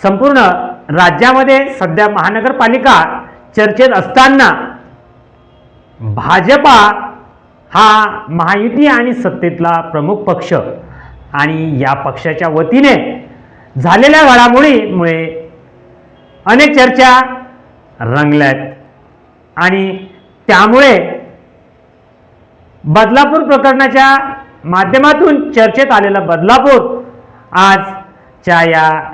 संपूर्ण राज्यामध्ये सध्या महानगरपालिका चर्चेत असताना भाजपा हा महायुती आणि सत्तेतला प्रमुख पक्ष. आणि या पक्षाच्या वतीने झालेल्या घडामोडीमुळे अनेक चर्चा रंगल्यात. आणि त्यामुळे बदलापूर प्रकरणाच्या माध्यमातून चर्चेत आलेला बदलापूर आजच्या या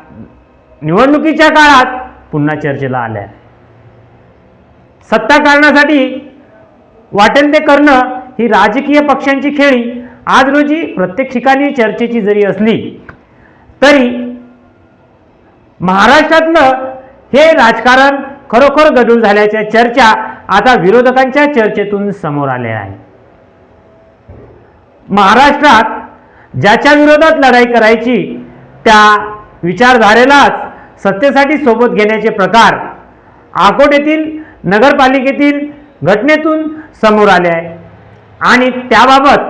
निवडणुकीच्या काळात पुन्हा चर्चेला आल्या. सत्ता कारणासाठी वाटेल ते करणं ही राजकीय पक्षांची खेळी आज रोजी प्रत्येक ठिकाणी चर्चेची जरी असली तरी महाराष्ट्रातलं हे राजकारण खरोखर गडूळ झाल्याच्या चर्चा आता विरोधकांच्या चर्चेतून समोर आल्या आहे महाराष्ट्रात ज्याच्या विरोधात लढाई करायची त्या विचारधारेलाच सत्तेसाठी सोबत घेण्याचे प्रकार आकोट येथील नगरपालिकेतील घटनेतून समोर आले आहे. आणि त्याबाबत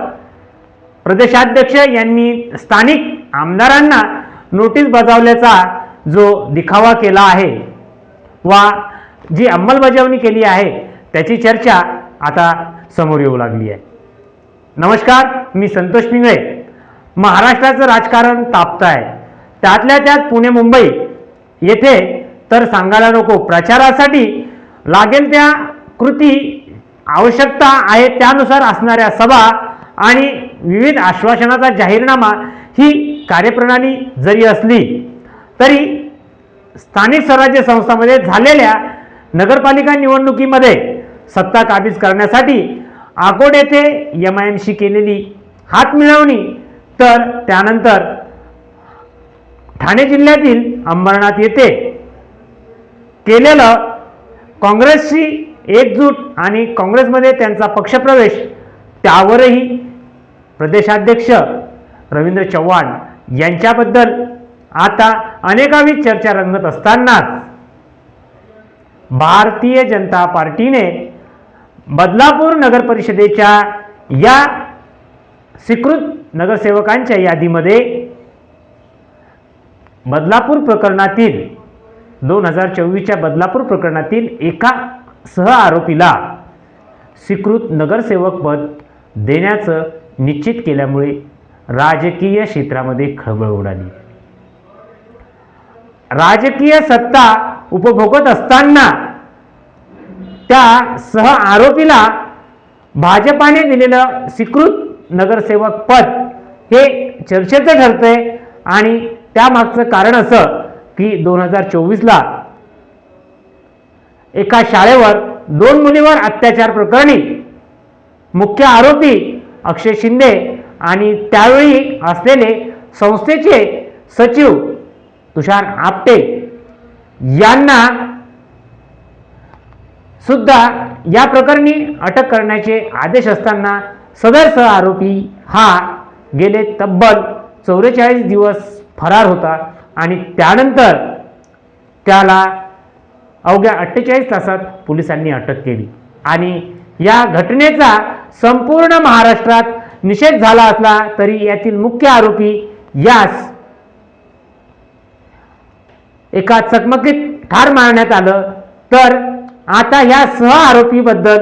प्रदेशाध्यक्ष यांनी स्थानिक आमदारांना नोटीस बजावल्याचा जो दिखावा केला आहे वा जी अंमलबजावणी केली आहे त्याची चर्चा आता समोर येऊ लागली आहे. नमस्कार मी संतोष पिंगळे. महाराष्ट्राचं राजकारण तापतं आहे त्यातल्या त्यात पुणे मुंबई येथे तर सांगायला नको. प्रचारासाठी लागेल त्या कृती आवश्यकता आहे त्यानुसार असणाऱ्या सभा आणि विविध आश्वासनाचा जाहीरनामा ही कार्यप्रणाली जरी असली तरी स्थानिक स्वराज्य संस्थांमध्ये झालेल्या नगरपालिका निवडणुकीमध्ये सत्ता काबीज करण्यासाठी आकोट येथे एम आय एमशी केलेली हात मिळवणी तर त्यानंतर ठाणे जिल्ह्यातील अंबरनाथ येथे केलेलं काँग्रेसशी एकजूट आणि काँग्रेसमध्ये त्यांचा पक्षप्रवेश त्यावरही प्रदेशाध्यक्ष रवींद्र चव्हाण यांच्याबद्दल आता अनेकावी चर्चा रंगत असतानाच भारतीय जनता पार्टीने बदलापूर नगर परिषदेच्या या स्वीकृत नगरसेवकांच्या यादीमध्ये बदलापूर प्रकरणातील दोन हजार चोवीसच्या बदलापूर प्रकरणातील एका सह आरोपीला स्वीकृत नगरसेवक पद देण्याचं निश्चित केल्यामुळे राजकीय क्षेत्रामध्ये खळबळ उडाली. राजकीय सत्ता उपभोगत असताना त्या सह आरोपीला भाजपाने दिलेलं स्वीकृत नगरसेवक पद हे चर्चेचं ठरतंय आणि त्यामागचं कारण असं की दोन हजार चोवीसला एका शाळेवर दोन मुलीवर अत्याचार प्रकरणी मुख्य आरोपी अक्षय शिंदे आणि त्यावेळी असलेले संस्थेचे सचिव तुषार आपटे यांना सुद्धा या प्रकरणी अटक करण्याचे आदेश असताना सदर सह आरोपी हा गेले तब्बल चौवेचाळीस दिवस फरार होता आणि त्यानंतर त्याला अवघ्या अठ्ठेचाळीस तासात पोलिसांनी अटक केली. आणि या घटनेचा संपूर्ण महाराष्ट्रात निषेध झाला असला तरी यातील मुख्य आरोपी यास एका चकमकीत ठार मारण्यात आलं. तर आता ह्या सह आरोपीबद्दल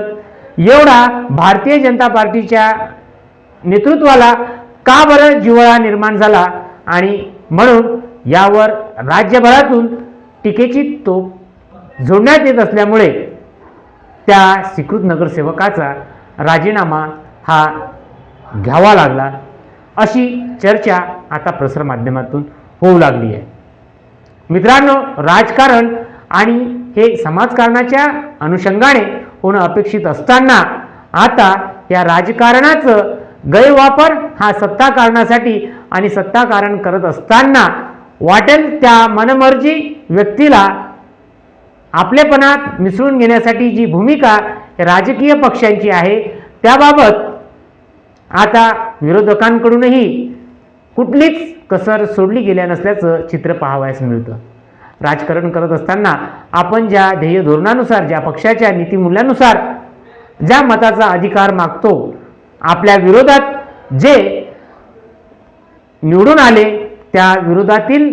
एवढा भारतीय जनता पार्टीच्या नेतृत्वाला का बरं जिव्हाळा निर्माण झाला आणि म्हणून यावर राज्यभरातून टीकेची तोप जोडण्यात येत असल्यामुळे त्या स्वीकृत नगरसेवकाचा राजीनामा हा घ्यावा लागला. अशी चर्चा आता प्रसारमाध्यमातून होऊ लागली आहे. मित्रांनो राजकारण आणि हे समाजकारणाच्या अनुषंगाने होणं अपेक्षित असताना आता या राजकारणाचं गैरवापर हा सत्ता कारणासाठी आणि सत्ता कारण करत असताना वाटेल त्या मनमर्जी व्यक्तीला आपलेपणात मिसळून घेण्यासाठी जी भूमिका राजकीय पक्षांची आहे त्याबाबत आता विरोधकांकडूनही कुठलीच कसर सोडली गेल्या नसल्याचं चित्र पाहावयास मिळतं. राजकारण करत असताना आपण ज्या ध्येय धोरणानुसार ज्या पक्षाच्या नीतिमूल्यानुसार ज्या मताचा अधिकार मागतो आपल्या विरोधात जे निवडून आले त्या विरोधातील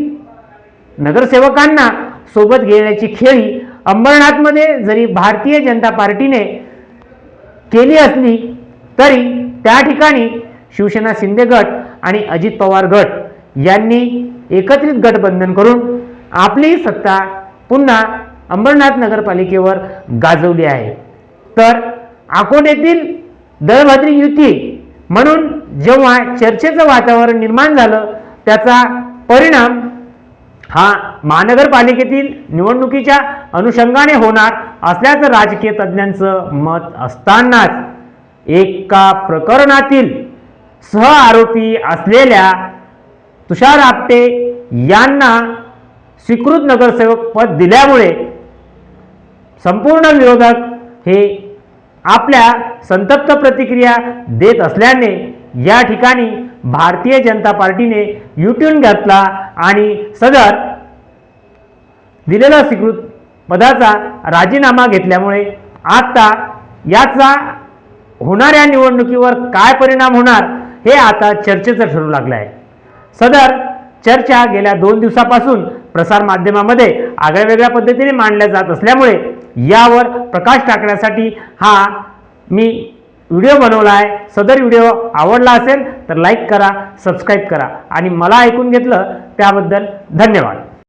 नगरसेवकांना सोबत घेण्याची खेळी अंबरनाथमध्ये जरी भारतीय जनता पार्टीने केली असली तरी त्या ठिकाणी शिवसेना शिंदे गट आणि अजित पवार गट यांनी एकत्रित गटबंधन करून आपली सत्ता पुन्हा अंबरनाथ नगरपालिकेवर गाजवली आहे. तर अकोट दळभद्री युती. म्हणून जेव्हा चर्चेचं वातावरण निर्माण झालं त्याचा परिणाम हा महानगरपालिकेतील निवडणुकीच्या अनुषंगाने होणार असल्याचं राजकीय तज्ज्ञांचं मत असतानाच एका प्रकरणातील सह आरोपी असलेल्या तुषार आपटे यांना स्वीकृत नगरसेवक पद दिल्यामुळे संपूर्ण विरोधक हे आपल्या संतप्त प्रतिक्रिया देत असल्याने या ठिकाणी भारतीय जनता पार्टीने युट्यून घातला आणि सदर दिलेला स्वीकृत पदाचा राजीनामा घेतल्यामुळे आता याचा होणाऱ्या निवडणुकीवर काय परिणाम होणार हे आता चर्चेचं ठरू लागलं आहे सदर चर्चा गेल्या दोन दिवसापासून प्रसारमाध्यमामध्ये आगळ्या वेगळ्या पद्धतीने मांडल्या जात असल्यामुळे यावर प्रकाश टाकण्यासाठी हा मी व्हिडिओ बनवला आहे. सदर व्हिडिओ आवडला असेल तर लाईक करा सबस्क्राईब करा. आणि मला ऐकून घेतलं त्याबद्दल धन्यवाद.